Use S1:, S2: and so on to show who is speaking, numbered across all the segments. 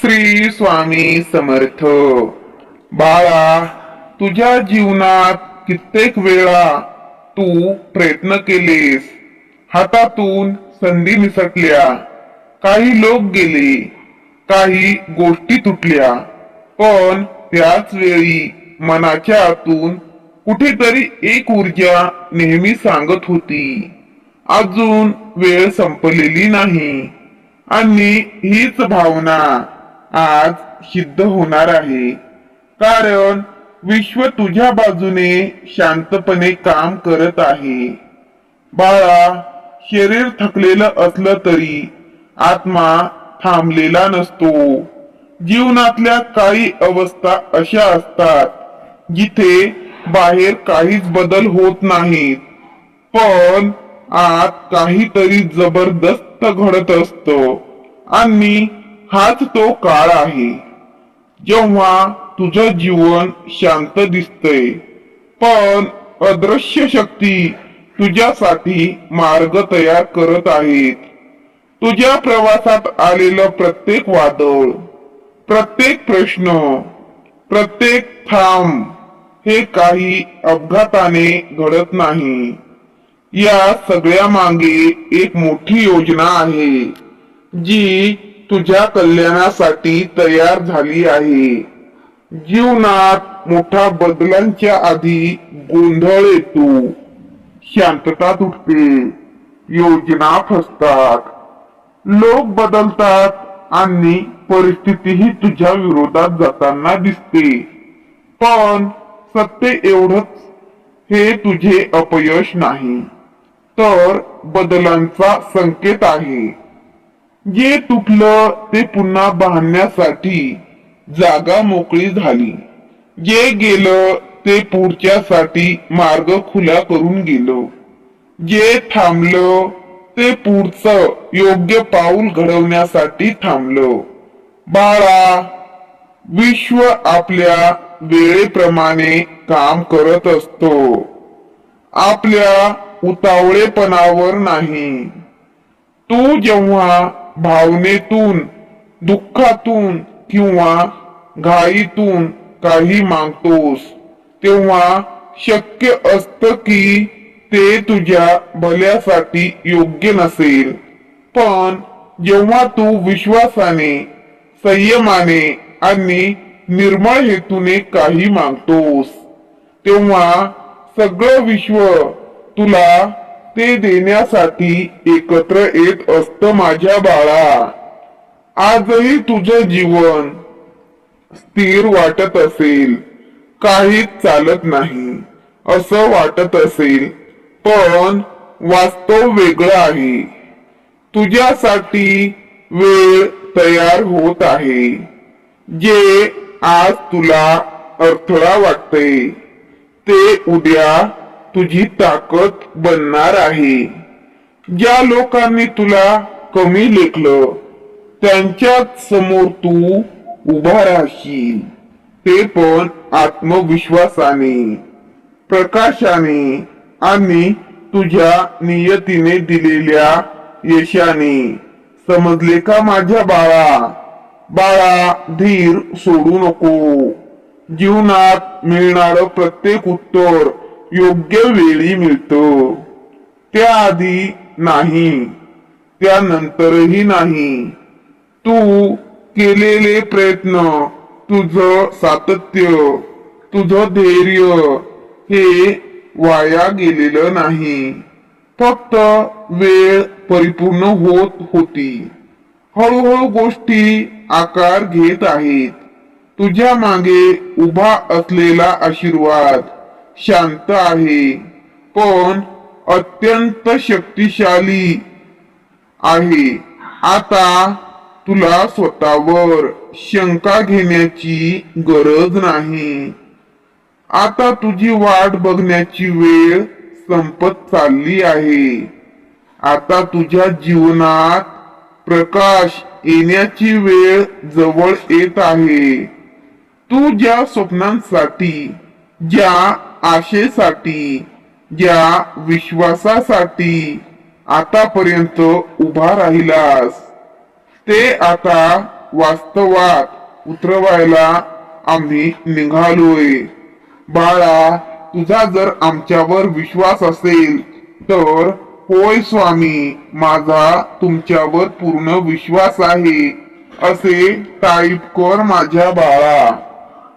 S1: श्री स्वामी समर्थ. बाळा तुझ्या जीवनात कित्येक वेळा तू प्रयत्न केलेस. हातातून संधी निसटल्या काही लोक गेले काही गोष्टी तुटल्या. पण त्याच वेळी मनाच्या आतून कुठेतरी एक ऊर्जा नेहमी सांगत होती. अजून वेळ संपलेली नाही. आणि हीच भावना आज सिद्ध होणार आहे. कारण विश्व तुझ्या बाजूने शांतपणे काम करत आहे. बाळा शरीर थकलेलं असलं तरी आत्मा थांबलेला नसतो. जीवनातल्या काही अवस्था अशा असतात जिथे बाहेर काहीच बदल होत नाहीत. पण आत काहीतरी जबरदस्त घडत असत. आणि हाच तो काळ आहे जेव्हा तुझं जीवन शांत दिसतय. पण अदृश्य शक्ती तुझ्यासाठी मार्ग तयार करत आहेत. तुझ्या प्रवासात आलेलं प्रत्येक वादळ प्रत्येक प्रश्न प्रत्येक थांब हे काही अपघाताने घडत नाही. या सगळ्या मागे एक मोठी योजना आहे जी तुझ्या कल्याणासाठी तयार झाली आहे. जीवनात मोठ्या बदलांच्या आधी गोंधळ येतो. शांतता तुटते. योजना फसतात. लोक बदलतात आणि परिस्थितीही तुझ्या विरोधात जाताना दिसते. पण सत्य एवढंच हे तुझे अपयश नाही. तर बदलांचा संकेत आहे. जे तुटलं ते पुन्हा बांधण्यासाठी जागा मोकळी झाली. जे गेलं ते पुढच्यासाठी मार्ग खुला करून गेलं. जे थांबलं ते पुढचं योग्य पाऊल घडवण्यासाठी थांबलं. बाळा विश्व आपल्या वेळेप्रमाणे काम करत असतो. आपल्या उतावळेपणावर नाही. तू जेव्हा भावनेतून दुःखातून किंवा घाईतून काही मागतोस तेव्हा शक्य असत की ते तुझ्या भल्यासाठी योग्य नसेल. पण जेव्हा तू विश्वासाने संयमाने आणि निर्मळ हेतूने काही मागतोस तेव्हा सगळं विश्व तुला ते देण्यासाठी एकत्र येत असत माझ्या बाळा. आजही तुझं जीवन स्थिर वाटत असेल. काहीच चालत नाही. असं वाटत असेल. पण वास्तव वेगळं आहे. तुझ्यासाठी वेळ तयार होत आहे. जे आज तुला अडथळा वाटते ते उद्या तुझी ताकद बनणार आहे. ज्या लोकांनी तुला कमी लेखलं त्यांच्याच समोर तू उभा राहशील. ते पण आत्मविश्वासाने प्रकाशाने आणि तुझ्या नियतीने दिलेल्या यशाने. समजले का माझ्या बाळा? बाळा धीर सोडू नको. जीवनात मिळणार प्रत्येक उत्तर योग्य वेळी मिळतं. त्याआधी नाही. त्यानंतरही नाही. तू केलेले प्रयत्न तुझ सातत्य तुझं धैर्य हे वाया गेलेलं नाही. फक्त वेळ परिपूर्ण होत होती. हळूहळू गोष्टी आकार घेत आहेत. तुझ्या मागे उभा असलेला आशीर्वाद शांत आहे पण अत्यंत शक्तिशाली आहे. आता तुला स्वतःवर शंका घेण्याची गरज नाही. आता तुझी वाट बघण्याची वेळ संपत चालली आहे. आता तुझ्या जीवनात प्रकाश येण्याची वेळ जवळ येत आहे. तू ज्या स्वप्नांसाठी ज्या आशेसाठी ज्या विश्वासासाठी आतापर्यंत उभा राहिलास ते आता वास्तवात उतरवायला आम्ही निघालोय. बाळा तुझा जर आमच्यावर विश्वास असेल तर होय स्वामी माझा तुमच्यावर पूर्ण विश्वास आहे असे टाईप कर माझ्या बाळा.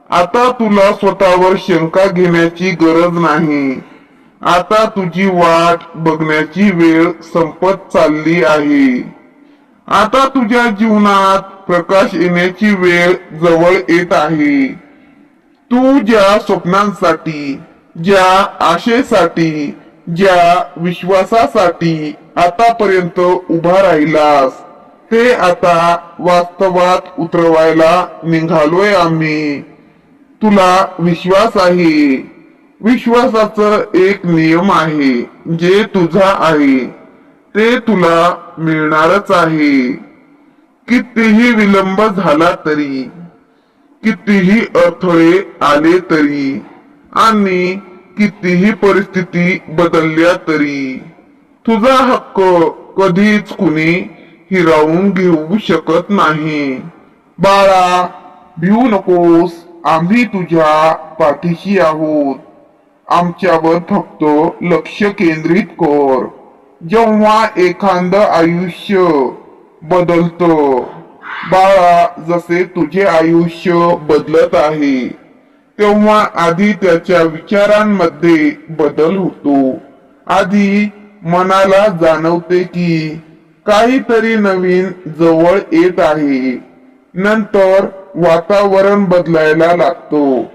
S1: आता तुला स्वतःवर शंका घेण्याची गरज नाही. आता तुझी वाट बघण्याची वेळ संपत चालली आहे. आता तुझ्या जीवनात प्रकाश येण्याची वेळ जवळ येत आहे. तू ज्या स्वप्नांसाठी ज्या आशेसाठी ज्या विश्वासासाठी आतापर्यंत उभा राहिलास ते आता वास्तवात उतरवायला निघालोय आम्ही. तुला विश्वास आहे. विश्वासाचं एक नियम आहे जे तुझा आहे. ते तुला मिळणारच आहे. कितीही विलंब झाला तरी कितीही अडथळे आले तरी आणि कितीही परिस्थिती बदलल्या तरी तुझा हक्क कधीच कुणी हिरावून घेऊ शकत नाही. बाळा भिवू नकोस. आम्ही तुझ्या पाठीशी आहोत. आमच्यावर फक्त लक्ष केंद्रित कर. जेव्हा एखाद आयुष्य बदलत बाळा जसे तुझे आयुष्य बदलत आहे तेव्हा आधी त्याच्या विचारांमध्ये बदल होतो. आधी मनाला जाणवते की काहीतरी नवीन जवळ येत आहे. नंतर वातावरण बदलायला लागतो.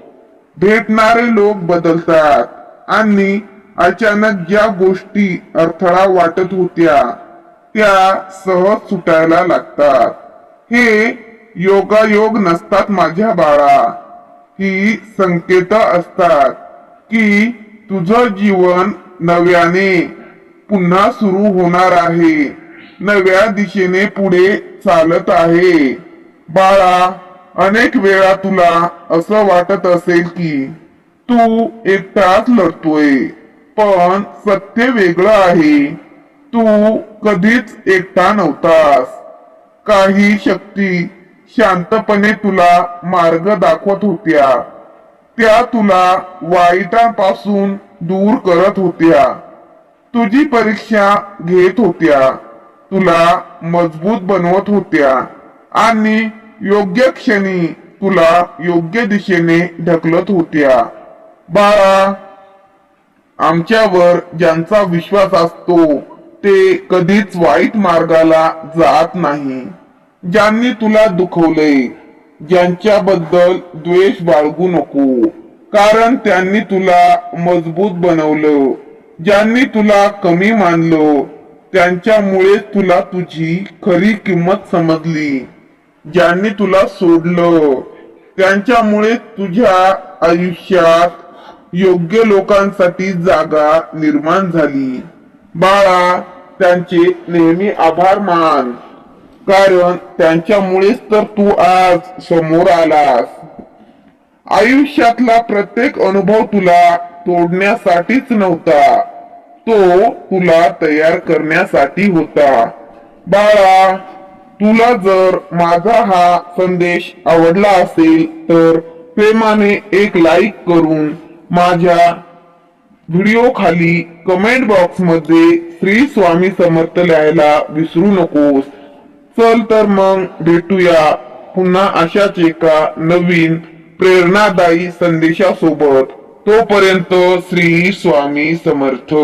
S1: भेटणारे लोक बदलतात आणि अचानक ज्या गोष्टी अडथळा वाटत होत्या त्या सहज सुटायला लागतात. हे योगायोग नसतात माझ्या बाळा. ही संकेत असतात की तुझं जीवन नव्याने पुन्हा सुरू होणार आहे. नव्या दिशेने पुढे चालत आहे. बाळा अनेक वेळा तुला असं वाटत असेल की तू एकटाच लढतोय पण सत्य वेगळं आहे. तू कधीच एकटा नव्हतास. काही शक्ती शांतपणे तुला मार्ग दाखवत होत्या. त्या तुला वाईटापासून दूर करत होत्या. तुझी परीक्षा घेत होत्या. तुला मजबूत बनवत होत्या. आणि योग्य क्षणी तुला योग्य दिशेने ढकलत होत्या. बाळा आमच्यावर ज्यांचा विश्वास असतो ते कधीच वाईट मार्गाला जात नाही. ज्यांनी तुला दुखवले ज्यांच्याबद्दल द्वेष बाळगू नको. कारण त्यांनी तुला मजबूत बनवलं ज्यांनी तुला कमी मानलं त्यांच्यामुळे तुला तुझी खरी किंमत समजली. ज्यांनी तुला सोडलं. त्यांच्यामुळे तुझ्या आयुष्यात योग्य लोकांसाठी जागा निर्माण झाली. बाळा त्यांचे नेहमी आभार मान. कारण त्यांच्यामुळेच तर तू आज समोर आलास. आयुष्यातला प्रत्येक अनुभव तुला तोडण्यासाठीच नव्हता. तो तुला तयार करण्यासाठी होता. बाळा तुला जर माझा हा संदेश आवडला असेल तर प्रेमाने एक लाईक करून माझ्या व्हिडिओ खाली कमेंट बॉक्समध्ये श्री स्वामी समर्थ लिहायला विसरू नकोस. चल तर मग भेटूया पुन्हा अशाच एका नवीन प्रेरणादायी संदेशासोबत. तोपर्यंत श्री स्वामी समर्थ.